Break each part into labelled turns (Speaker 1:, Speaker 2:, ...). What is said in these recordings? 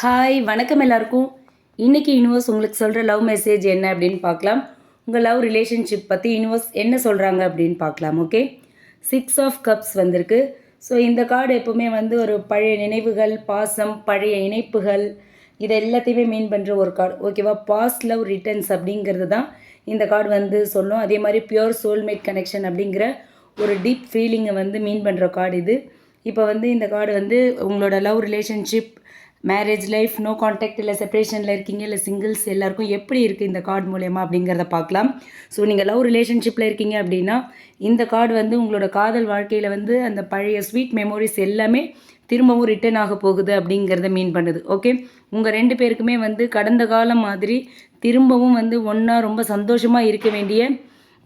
Speaker 1: Hi வணக்கம் எல்லாருக்கும். இன்றைக்கி யூனிவர்ஸ் உங்களுக்கு சொல்கிற லவ் மெசேஜ் என்ன அப்படின்னு பார்க்கலாம். உங்கள் லவ் ரிலேஷன்ஷிப் பற்றி யூனிவர்ஸ் என்ன சொல்கிறாங்க அப்படின்னு பார்க்கலாம் ஓகே சிக்ஸ் ஆஃப் கப்ஸ் வந்திருக்கு. ஸோ இந்த கார்டு எப்போவுமே வந்து ஒரு பழைய நினைவுகள் பாசம் பழைய இணைப்புகள் இதை எல்லாத்தையுமே மீன் பண்ணுற ஒரு கார்டு ஓகேவா பாஸ்ட் லவ் ரிட்டர்ன்ஸ் அப்படிங்கிறது தான் இந்த கார்டு வந்து சொல்லும். அதே மாதிரி பியோர் சோல்மேட் கனெக்ஷன் அப்படிங்கிற ஒரு டீப் ஃபீலிங்கை வந்து மீன் பண்ணுற கார்டு இது. இப்போ வந்து இந்த கார்டு வந்து உங்களோட love relationship marriage life no contact இல்லை செப்பரேஷனில் இருக்கீங்க இல்லை சிங்கிள்ஸ் எல்லாருக்கும் எப்படி இருக்குது இந்த கார்டு மூலயமா அப்படிங்கிறத பார்க்கலாம். ஸோ நீங்கள் லவ் ரிலேஷன்ஷிப்பில் இருக்கீங்க அப்படின்னா இந்த கார்டு வந்து உங்களோட காதல் வாழ்க்கையில் வந்து அந்த பழைய ஸ்வீட் மெமோரிஸ் எல்லாமே திரும்பவும் ரிட்டர்ன் ஆக போகுது அப்படிங்கிறத மீன் பண்ணுது. ஓகே உங்கள் ரெண்டு பேருக்குமே வந்து கடந்த காலம் மாதிரி திரும்பவும் வந்து ஒன்றா ரொம்ப சந்தோஷமாக இருக்க வேண்டிய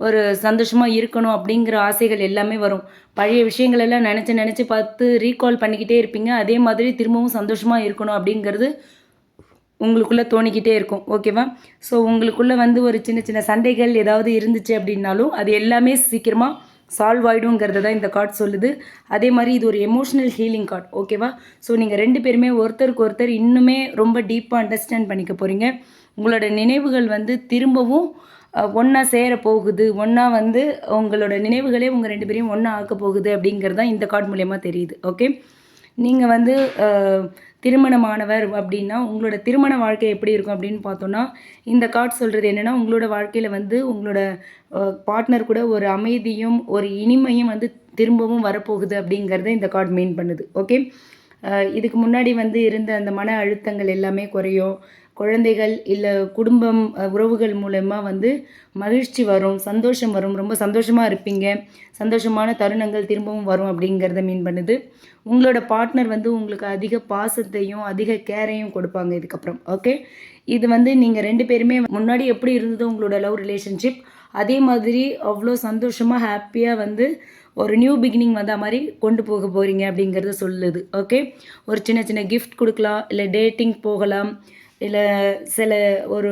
Speaker 1: ஒரு சந்தோஷமாக இருக்கணும் அப்படிங்கிற ஆசைகள் எல்லாமே வரும். பழைய விஷயங்கள் எல்லாம் நினச்சி நினச்சி பார்த்து ரீகால் பண்ணிக்கிட்டே இருப்பீங்க. அதே மாதிரி திரும்பவும் சந்தோஷமாக இருக்கணும் அப்படிங்கிறது உங்களுக்குள்ளே தோணிக்கிட்டே இருக்கும். ஓகேவா ஸோ உங்களுக்குள்ளே வந்து ஒரு சின்ன சின்ன சண்டைகள் ஏதாவது இருந்துச்சு அப்படின்னாலும் அது எல்லாமே சீக்கிரமாக சால்வ் ஆகிடுங்கிறத தான் இந்த கார்டு சொல்லுது. அதே மாதிரி இது ஒரு எமோஷ்னல் ஹீலிங் கார்டு ஓகேவா ஸோ நீங்கள் ரெண்டு பேருமே ஒருத்தருக்கு ஒருத்தர் இன்னுமே ரொம்ப டீப்பாக அண்டர்ஸ்டாண்ட் பண்ணிக்க போகிறீங்க உங்களோட நினைவுகள் வந்து திரும்பவும் ஒன்றா சேர போகுது. ஒன்றா வந்து உங்களோட நினைவுகளே உங்கள் ரெண்டு பேரையும் ஒன்றா ஆக்க போகுது அப்படிங்கிறது தான் இந்த கார்டு மூலயமா தெரியுது ஓகே நீங்கள் வந்து திருமணமானவர் அப்படின்னா உங்களோட திருமண வாழ்க்கை எப்படி இருக்கும் அப்படின்னு பார்த்தோன்னா இந்த கார்டு சொல்கிறது என்னென்னா உங்களோட வாழ்க்கையில் வந்து உங்களோட பார்ட்னர் கூட ஒரு அமைதியும் ஒரு இனிமையும் வந்து திரும்பவும் வரப்போகுது அப்படிங்கிறத இந்த கார்டு மீன் பண்ணுது. ஓகே இதுக்கு முன்னாடி வந்து இருந்த அந்த மன அழுத்தங்கள் எல்லாமே குறையும். குழந்தைகள் இல்லை குடும்பம் உறவுகள் மூலயமா வந்து மகிழ்ச்சி வரும் சந்தோஷம் வரும். ரொம்ப சந்தோஷமாக இருப்பீங்க. சந்தோஷமான தருணங்கள் திரும்பவும் வரும் அப்படிங்கிறத மீன் பண்ணுது. உங்களோட பார்ட்னர் வந்து உங்களுக்கு அதிக பாசத்தையும் அதிக கேரையும் கொடுப்பாங்க இதுக்கப்புறம். ஓகே இது வந்து நீங்கள் ரெண்டு பேருமே முன்னாடி எப்படி இருந்ததோ உங்களோட லவ் ரிலேஷன்ஷிப் அதே மாதிரி அவ்வளோ சந்தோஷமாக ஹாப்பியாக வந்து ஒரு நியூ பிகினிங் வந்த மாதிரி கொண்டு போக போகிறீங்க அப்படிங்கிறத சொல்லுது. ஓகே ஒரு சின்ன சின்ன கிஃப்ட் கொடுக்கலாம் இல்லை டேட்டிங் போகலாம். இல்லை சில ஒரு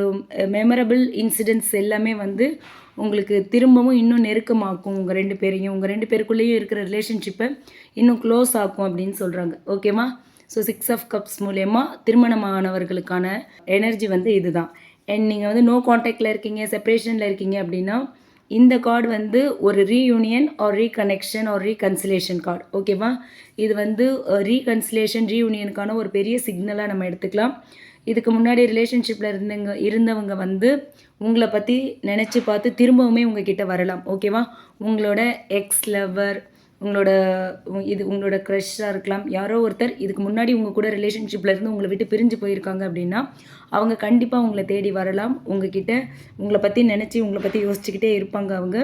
Speaker 1: மெமரபிள் இன்சிடென்ட்ஸ் எல்லாமே வந்து உங்களுக்கு திரும்பவும் இன்னும் நெருக்கமாக்கும் உங்கள் ரெண்டு பேரையும். உங்கள் ரெண்டு பேருக்குள்ளேயும் இருக்கிற ரிலேஷன்ஷிப்பை இன்னும் க்ளோஸ் ஆக்கும் அப்படின்னு சொல்கிறாங்க ஓகேவா ஸோ சிக்ஸ் ஆஃப் கப்ஸ் மூலயமா திருமணமானவர்களுக்கான எனர்ஜி வந்து இதுதான். அண்ட் நீங்கள் வந்து நோ காண்டாக்டில் இருக்கீங்க செப்பரேஷனில் இருக்கீங்க அப்படின்னா இந்த கார்டு வந்து ஒரு reunion or reconnection or reconciliation card ஓகேவா இது வந்து ரீகன்சிலேஷன் ரீயூனியனுக்கான ஒரு பெரிய சிக்னலாக நம்ம எடுத்துக்கலாம். இதுக்கு முன்னாடி ரிலேஷன்ஷிப்பில் இருந்தவங்க இருந்தவங்க வந்து உங்களை பற்றி நினச்சி பார்த்து திரும்பவுமே உங்ககிட்ட வரலாம் ஓகேவா உங்களோட எக்ஸ் லவர் உங்களோட இது உங்களோட க்ரெஷ்ஷாக இருக்கலாம். யாரோ ஒருத்தர் இதுக்கு முன்னாடி உங்கள் கூட ரிலேஷன்ஷிப்பில் இருந்து உங்களை விட்டு பிரிஞ்சு போயிருக்காங்க அப்படின்னா அவங்க கண்டிப்பாக உங்களை தேடி வரலாம். உங்ககிட்ட உங்களை பற்றி நினச்சி உங்களை பற்றி யோசிச்சுக்கிட்டே இருப்பாங்க அவங்க.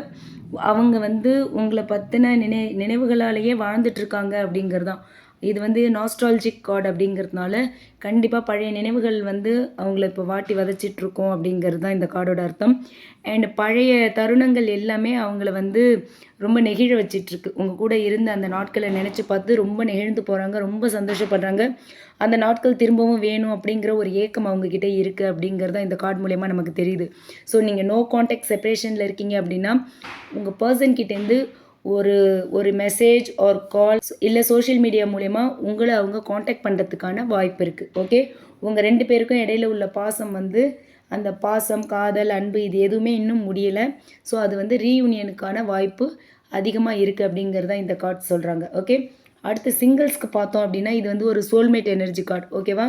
Speaker 1: அவங்க வந்து உங்களை பற்றின நினை நினைவுகளாலேயே வாழ்ந்துட்டுருக்காங்க அப்படிங்கிறது தான் இது வந்து நாஸ்ட்ராலஜிக் கார்டு அப்படிங்கிறதுனால கண்டிப்பாக பழைய நினைவுகள் வந்து அவங்கள இப்போ வாட்டி வதச்சிட்ருக்கோம் அப்படிங்கிறது தான் இந்த கார்டோட அர்த்தம். அண்ட் பழைய தருணங்கள் எல்லாமே அவங்கள வந்து ரொம்ப நெகிழ வச்சிட்ருக்கு உங்கள் கூட இருந்த அந்த நாட்களை நினச்சி பார்த்து ரொம்ப நெகிழ்ந்து போகிறாங்க ரொம்ப சந்தோஷப்படுறாங்க. அந்த நாட்கள் திரும்பவும் வேணும் அப்படிங்கிற ஒரு ஏக்கம் அவங்கக்கிட்ட இருக்குது அப்படிங்கிறது தான் இந்த கார்டு மூலயமா நமக்கு தெரியுது. ஸோ நீங்கள் நோ காண்டாக்ட் செப்பரேஷனில் இருக்கீங்க அப்படின்னா உங்கள் பர்சன் கிட்டேருந்து ஒரு ஒரு மெசேஜ் ஆர் கால் இல்லை சோஷியல் மீடியா மூலயமா உங்களை அவங்க காண்டாக்ட் பண்ணுறதுக்கான வாய்ப்பு இருக்குது ஓகே உங்கள் ரெண்டு பேருக்கும் இடையில உள்ள பாசம் வந்து அந்த பாசம் காதல் அன்பு இது எதுவுமே இன்னும் முடியலை. ஸோ அது வந்து ரீயூனியனுக்கான வாய்ப்பு அதிகமாக இருக்குது அப்படிங்கிறது தான் இந்த கார்டு சொல்கிறாங்க ஓகே அடுத்து சிங்கிள்ஸ்க்கு பார்த்தோம் அப்படின்னா இது வந்து ஒரு சோல்மேட் எனர்ஜி கார்டு ஓகேவா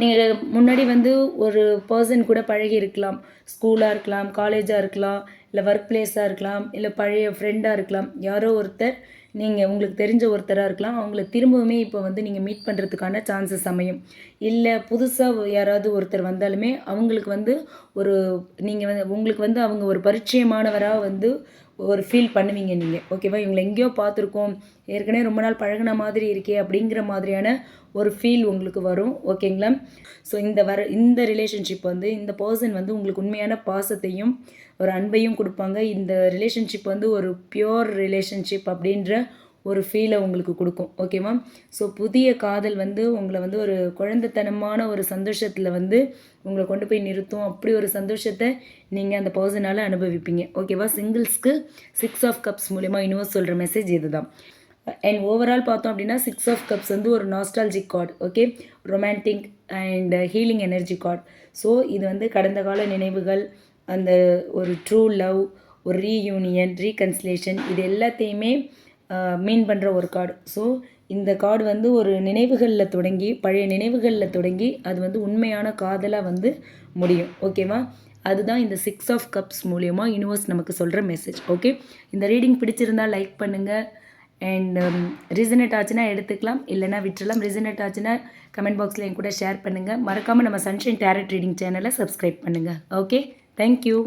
Speaker 1: நீங்கள் முன்னாடி வந்து ஒரு பர்சன் கூட பழகி இருக்கலாம். ஸ்கூலாக இருக்கலாம் காலேஜாக இருக்கலாம் இல்லை ஒர்க் பிளேஸாக இருக்கலாம் இல்லை பழைய ஃப்ரெண்டாக இருக்கலாம். யாரோ ஒருத்தர் நீங்கள் உங்களுக்கு தெரிஞ்ச ஒருத்தராக இருக்கலாம். அவங்கள திரும்பவுமே இப்போ வந்து நீங்கள் மீட் பண்ணுறதுக்கான சான்சஸ் அமையும். இல்லை புதுசாக யாராவது ஒருத்தர் வந்தாலுமே அவங்களுக்கு வந்து ஒரு நீங்கள் வந்து உங்களுக்கு வந்து அவங்க ஒரு பரிச்சயமானவராக வந்து ஒரு ஃபீல் பண்ணுவீங்க நீங்கள் ஓகேவா இவங்களை எங்கேயோ பார்த்துருக்கோம். ஏற்கனவே ரொம்ப நாள் பழகுன மாதிரி இருக்கே அப்படிங்கிற மாதிரியான ஒரு ஃபீல் உங்களுக்கு வரும். ஓகேங்களா ஸோ இந்த வர இந்த ரிலேஷன்ஷிப் வந்து இந்த பர்சன் வந்து உங்களுக்கு உண்மையான பாசத்தையும் ஒரு அன்பையும் கொடுப்பாங்க. இந்த ரிலேஷன்ஷிப் வந்து ஒரு பியோர் ரிலேஷன்ஷிப் அப்படின்ற ஒரு ஃபீலை உங்களுக்கு கொடுக்கும். ஓகேவா ஸோ புதிய காதல் வந்து உங்களை வந்து ஒரு குழந்தைத்தனமான ஒரு சந்தோஷத்தில் வந்து உங்களை கொண்டு போய் நிறுத்தும். அப்படி ஒரு சந்தோஷத்தை நீங்கள் அந்த பர்சனால் அனுபவிப்பீங்க. ஓகேவா சிங்கிள்ஸ்க்கு சிக்ஸ் ஆஃப் கப்ஸ் மூலயமா யூனிவர்ஸ் சொல்கிற மெசேஜ் இதுதான். அண்ட் ஓவரால் பார்த்தோம் அப்படின்னா சிக்ஸ் ஆஃப் கப்ஸ் வந்து ஒரு nostalgic card okay romantic and healing energy card so இது வந்து கடந்த கால நினைவுகள் அந்த ஒரு ட்ரூ லவ் ஒரு ரீயூனியன் ரீகன்சிலேஷன் இது எல்லாத்தையுமே மீன் பண்ணுற ஒரு கார்டு ஸோ இந்த கார்டு வந்து ஒரு நினைவுகளில் தொடங்கி பழைய நினைவுகளில் தொடங்கி அது வந்து உண்மையான காதலாக வந்து முடியும். ஓகேவா அதுதான் இந்த சிக்ஸ் ஆஃப் கப்ஸ் மூலியமாக யூனிவர்ஸ் நமக்கு சொல்கிற மெசேஜ் ஓகே இந்த ரீடிங் பிடிச்சிருந்தா லைக் பண்ணுங்கள் அண்ட் ரிசனேட் ஆச்சுன்னா எடுத்துக்கலாம். இல்லைனா விட்டுறலாம். ரிசனேட் ஆச்சுன்னா கமெண்ட் பாக்ஸில் என் கூட ஷேர் பண்ணுங்கள் மறக்காமல் நம்ம சன்ஷைன் டேரட் ரீடிங் சேனலை சப்ஸ்கிரைப் பண்ணுங்கள் ஓகே தேங்க்யூ